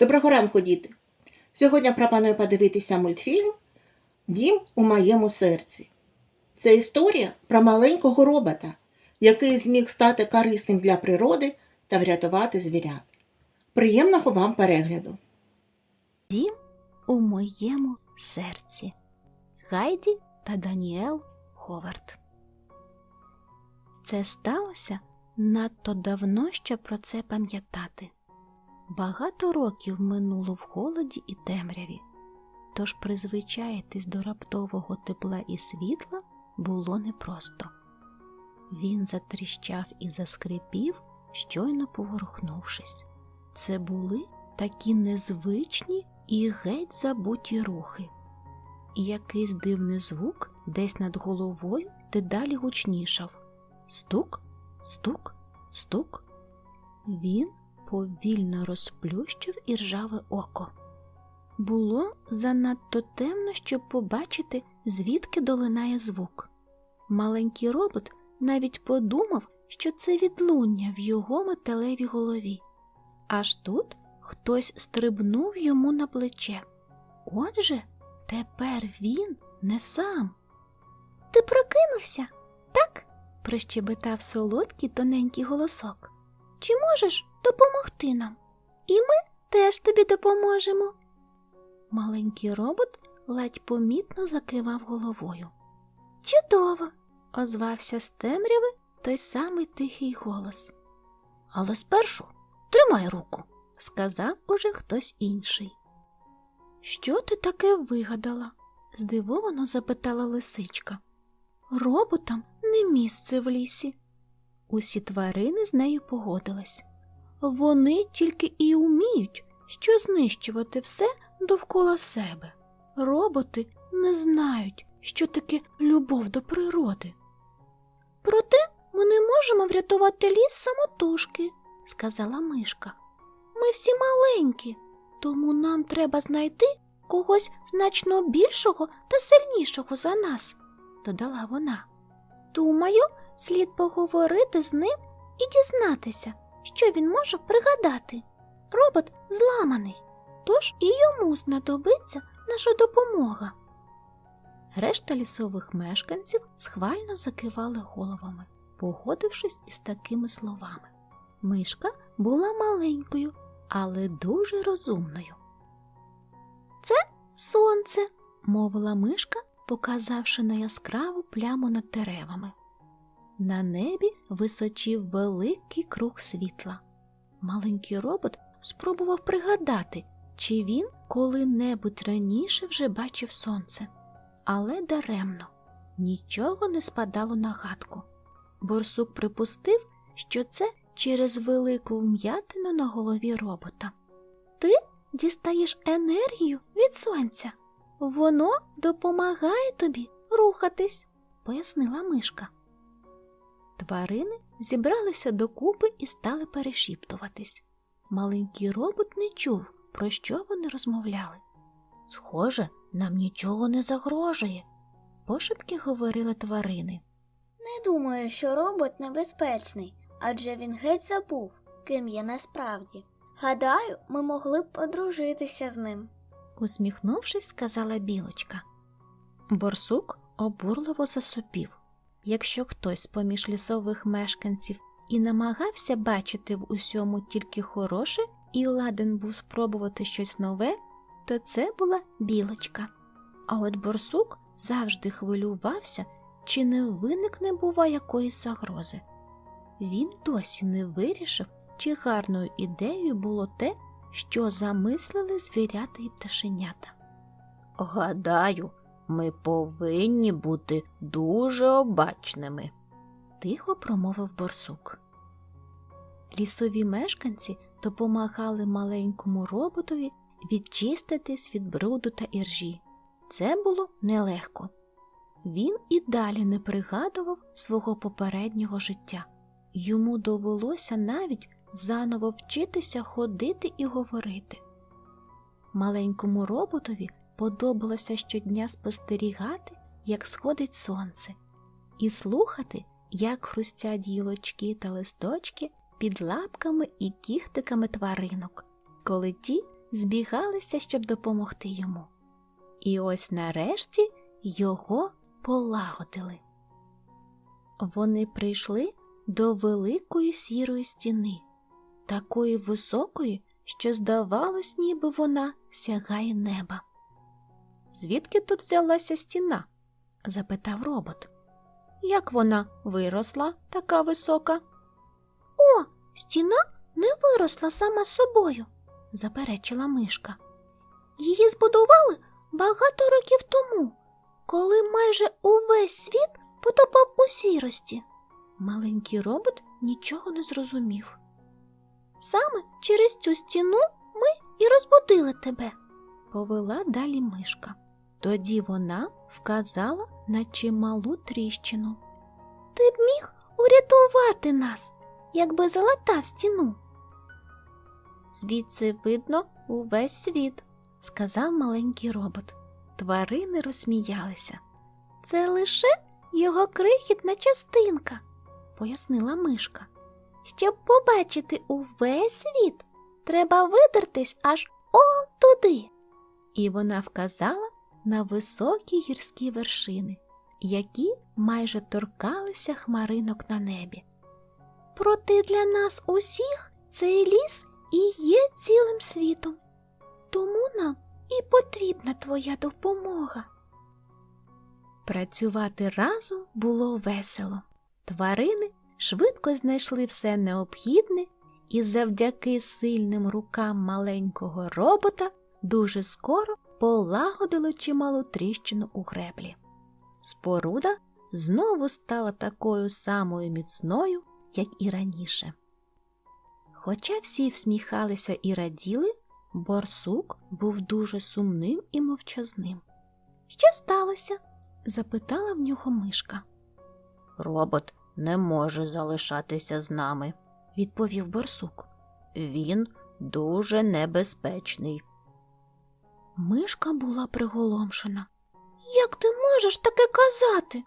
Доброго ранку, діти! Сьогодні пропоную подивитися мультфільм Дім у моєму серці. Це історія про маленького робота, який зміг стати корисним для природи та врятувати звірят. Приємного вам перегляду! Дім у моєму серці. Гайді та Даніел Ховард. Це сталося надто давно, щоб про це пам'ятати. Багато років минуло в холоді і темряві, тож призвичаїтись до раптового тепла і світла було непросто. Він затріщав і заскрипів, щойно поворухнувшись. Це були такі незвичні і геть забуті рухи. І якийсь дивний звук десь над головою дедалі гучнішав. Стук, стук, стук. Він повільно розплющив іржаве око. Було занадто темно, щоб побачити, звідки долинає звук. Маленький робот навіть подумав, що це відлуння в його металевій голові. Аж тут хтось стрибнув йому на плече. Отже, тепер він не сам. Ти прокинувся, так? прощебетав солодкий тоненький голосок. Чи можеш допомогти нам? І ми теж тобі допоможемо. Маленький робот ледь помітно закивав головою. Чудово! озвався з темряви той самий тихий голос. Але спершу тримай руку, сказав уже хтось інший. Що ти таке вигадала? здивовано запитала лисичка. Роботам не місце в лісі. Усі тварини з нею погодились. Вони тільки і вміють, що знищувати все довкола себе. Роботи не знають, що таке любов до природи. Проте ми не можемо врятувати ліс самотужки, сказала мишка. Ми всі маленькі, тому нам треба знайти когось значно більшого та сильнішого за нас, додала вона. Думаю, слід поговорити з ним і дізнатися, що він може пригадати. Робот зламаний, тож і йому знадобиться наша допомога. Решта лісових мешканців схвально закивали головами, погодившись із такими словами. Мишка була маленькою, але дуже розумною. Це сонце, мовила мишка, показавши на яскраву пляму над деревами. На небі височив великий круг світла. Маленький робот спробував пригадати, чи він коли-небудь раніше вже бачив сонце, але даремно нічого не спадало на гадку. Борсук припустив, що це через велику вм'ятину на голові робота. Ти дістаєш енергію від сонця. Воно допомагає тобі рухатись, пояснила мишка. Тварини зібралися докупи і стали перешіптуватись. Маленький робот не чув, про що вони розмовляли. Схоже, нам нічого не загрожує, пошепки говорили тварини. Не думаю, що робот небезпечний, адже він геть забув, ким є насправді. Гадаю, ми могли б подружитися з ним. усміхнувшись, сказала білочка. Борсук обурливо засопів. Якщо хтось поміж лісових мешканців і намагався бачити в усьому тільки хороше і ладен був спробувати щось нове, то це була білочка. А от борсук завжди хвилювався, чи не виникне, бува, якоїсь загрози. Він досі не вирішив, чи гарною ідеєю було те, що замислили звірята і пташенята. Гадаю, ми повинні бути дуже обачними, тихо промовив борсук. Лісові мешканці допомагали маленькому роботові відчиститись від бруду та іржі. Це було нелегко. Він і далі не пригадував свого попереднього життя. Йому довелося навіть заново вчитися ходити і говорити. Маленькому роботові подобалося щодня спостерігати, як сходить сонце, і слухати, як хрустять гілочки та листочки під лапками і кіхтиками тваринок, коли ті збігалися, щоб допомогти йому. І ось нарешті його полагодили. Вони прийшли до великої сірої стіни, такої високої, що здавалось, ніби вона сягає неба. Звідки тут взялася стіна? запитав робот. Як вона виросла така висока? О, стіна не виросла сама собою, заперечила мишка. Її збудували багато років тому, коли майже увесь світ потопав у сірості. Маленький робот нічого не зрозумів. Саме через цю стіну ми і розбудили тебе, повела далі мишка. Тоді вона вказала на чималу тріщину. Ти б міг урятувати нас, якби залатав стіну. Звідси видно увесь світ, сказав маленький робот. Тварини розсміялися. Це лише його крихітна частинка, пояснила мишка. Щоб побачити увесь світ, треба видертись аж он туди. І вона вказала на високі гірські вершини, які майже торкалися хмаринок на небі. Проте для нас усіх цей ліс і є цілим світом, тому нам і потрібна твоя допомога. Працювати разом було весело. Тварини швидко знайшли все необхідне і завдяки сильним рукам маленького робота дуже скоро полагодило чималу тріщину у греблі. Споруда знову стала такою самою міцною, як і раніше. Хоча всі всміхалися і раділи, борсук був дуже сумним і мовчазним. Що сталося? запитала в нього мишка. Робот не може залишатися з нами, відповів борсук. Він дуже небезпечний. Мишка була приголомшена. Як ти можеш таке казати?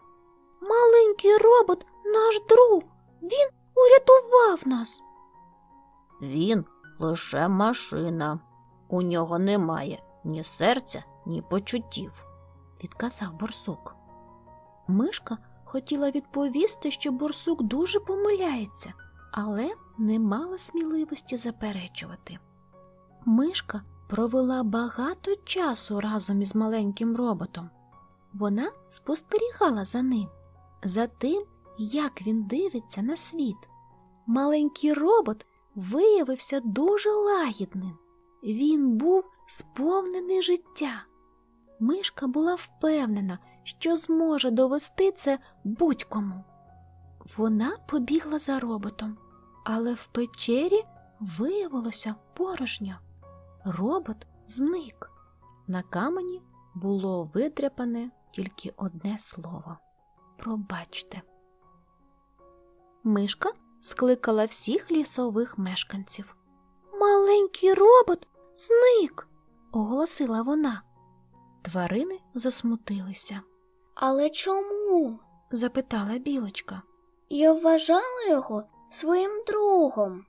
Маленький робот наш друг. Він урятував нас. Він лише машина. У нього немає ні серця, ні почуттів, відказав борсук. Мишка хотіла відповісти, що борсук дуже помиляється, але не мала сміливості заперечувати. Мишка провела багато часу разом із маленьким роботом. Вона спостерігала за ним, за тим, як він дивиться на світ. Маленький робот виявився дуже лагідним. Він був сповнений життя. Мишка була впевнена, що зможе довести це будь-кому. Вона побігла за роботом, але в печері виявилося порожньо. Робот зник. На камені було видряпане тільки одне слово Пробачте. Мишка скликала всіх лісових мешканців. Маленький робот зник, оголосила вона. Тварини засмутилися, Але чому? запитала білочка. Я вважала його своїм другом.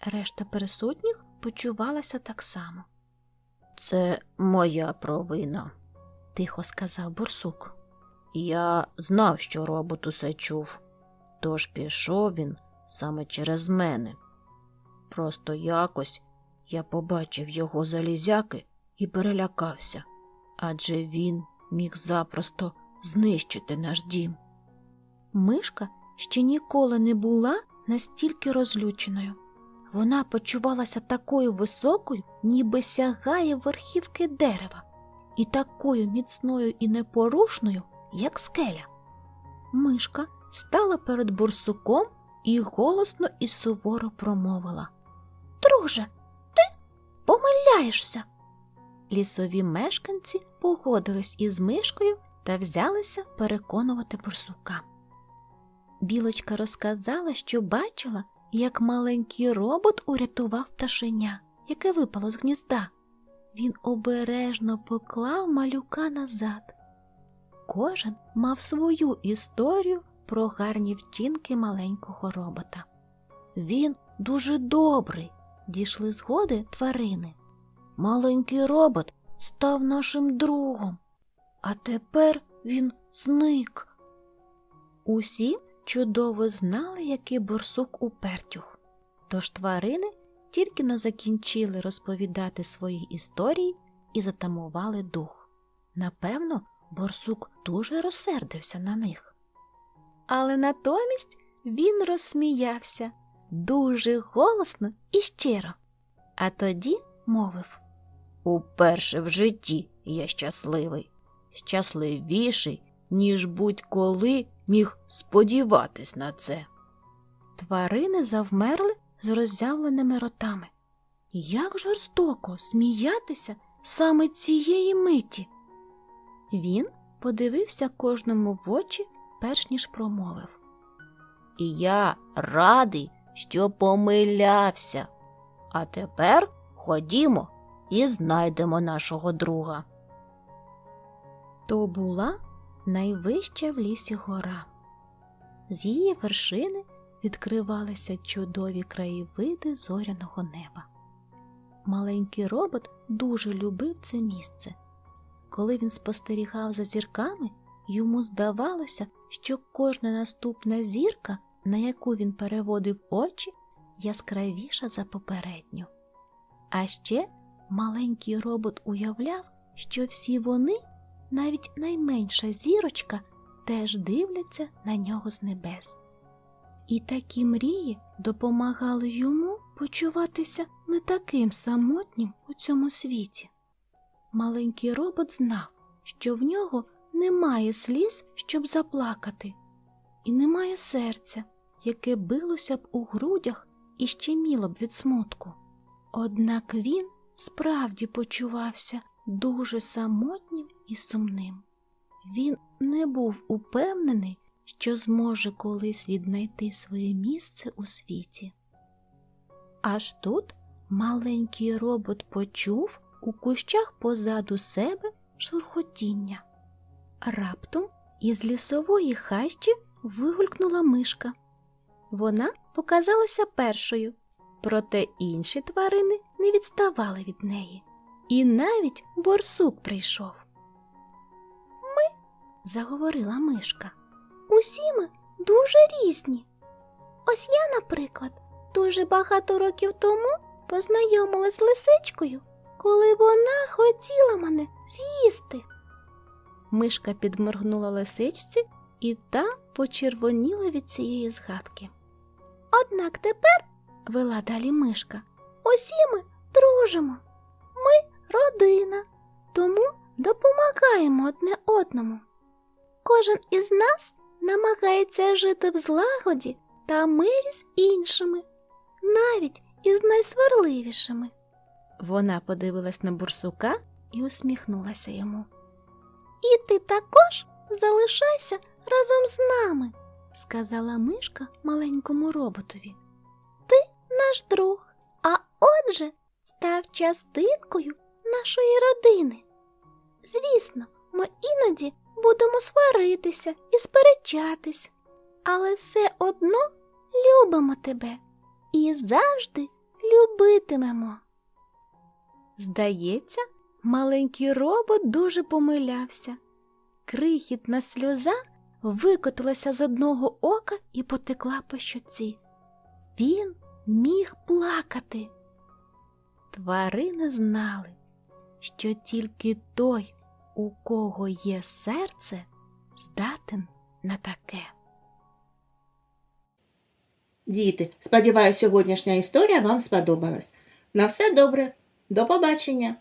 Решта присутніх почувалася так само. Це моя провина, тихо сказав борсук. Я знав, що робот усе чув, тож пішов він саме через мене. Просто якось я побачив його залізяки і перелякався, адже він міг запросто знищити наш дім. Мишка ще ніколи не була настільки розлюченою. Вона почувалася такою високою, ніби сягає верхівки дерева, і такою міцною і непорушною, як скеля. Мишка стала перед бурсуком і голосно і суворо промовила Друже, ти помиляєшся. Лісові мешканці погодились із мишкою та взялися переконувати бурсука. Білочка розказала, що бачила, як маленький робот урятував пташеня, яке випало з гнізда. Він обережно поклав малюка назад. Кожен мав свою історію про гарні вчинки маленького робота. Він дуже добрий, дійшли згоди тварини. маленький робот став нашим другом, а тепер він зник. Усі чудово знали, який борсук упертюх. Тож тварини тільки но закінчили розповідати свої історії і затамували дух. Напевно, борсук дуже розсердився на них. Але натомість він розсміявся дуже голосно і щиро. А тоді мовив Уперше в житті я щасливий, щасливіший, ніж будь-коли міг сподіватись на це. Тварини завмерли з роззявленими ротами. Як жорстоко сміятися саме цієї миті. Він подивився кожному в очі, перш ніж промовив. І я радий, що помилявся. А тепер ходімо і знайдемо нашого друга. То була найвища в лісі гора. З її вершини відкривалися чудові краєвиди зоряного неба. Маленький робот дуже любив це місце. Коли він спостерігав за зірками, йому здавалося, що кожна наступна зірка, на яку він переводив очі, яскравіша за попередню. А ще маленький робот уявляв, що всі вони, навіть найменша зірочка, теж дивляться на нього з небес. І такі мрії допомагали йому почуватися не таким самотнім у цьому світі. Маленький робот знав, що в нього немає сліз, щоб заплакати, і немає серця, яке билося б у грудях і щеміло б від смутку. Однак він справді почувався дуже самотнім і сумним. Він не був упевнений, що зможе колись віднайти своє місце у світі. Аж тут маленький робот почув у кущах позаду себе шурхотіння. Раптом із лісової хащі вигулькнула мишка. Вона показалася першою, проте інші тварини не відставали від неї. І навіть борсук прийшов. Заговорила мишка, усі ми дуже різні. Ось я, наприклад, дуже багато років тому познайомилась з лисичкою, коли вона хотіла мене з'їсти. Мишка підморгнула лисичці, і та почервоніла від цієї згадки. Однак тепер, вела далі мишка, усі ми дружимо. Ми родина, тому допомагаємо одне одному. Кожен із нас намагається жити в злагоді та мирі з іншими, навіть із найсварливішими. Вона подивилась на бурсука і усміхнулася йому. І ти також залишайся разом з нами, сказала мишка маленькому роботові. Ти наш друг, а отже, став частинкою нашої родини. Звісно, ми іноді будемо сваритися і сперечатись, але все одно любимо тебе і завжди любитимемо. Здається, маленький робот дуже помилявся. Крихітна сльоза викотилася з одного ока і потекла по щоці. Він міг плакати. Тварини знали, що тільки той, у кого є серце, здатен на таке. Діти, сподіваюся, сьогоднішня історія вам сподобалась. На все добре. До побачення!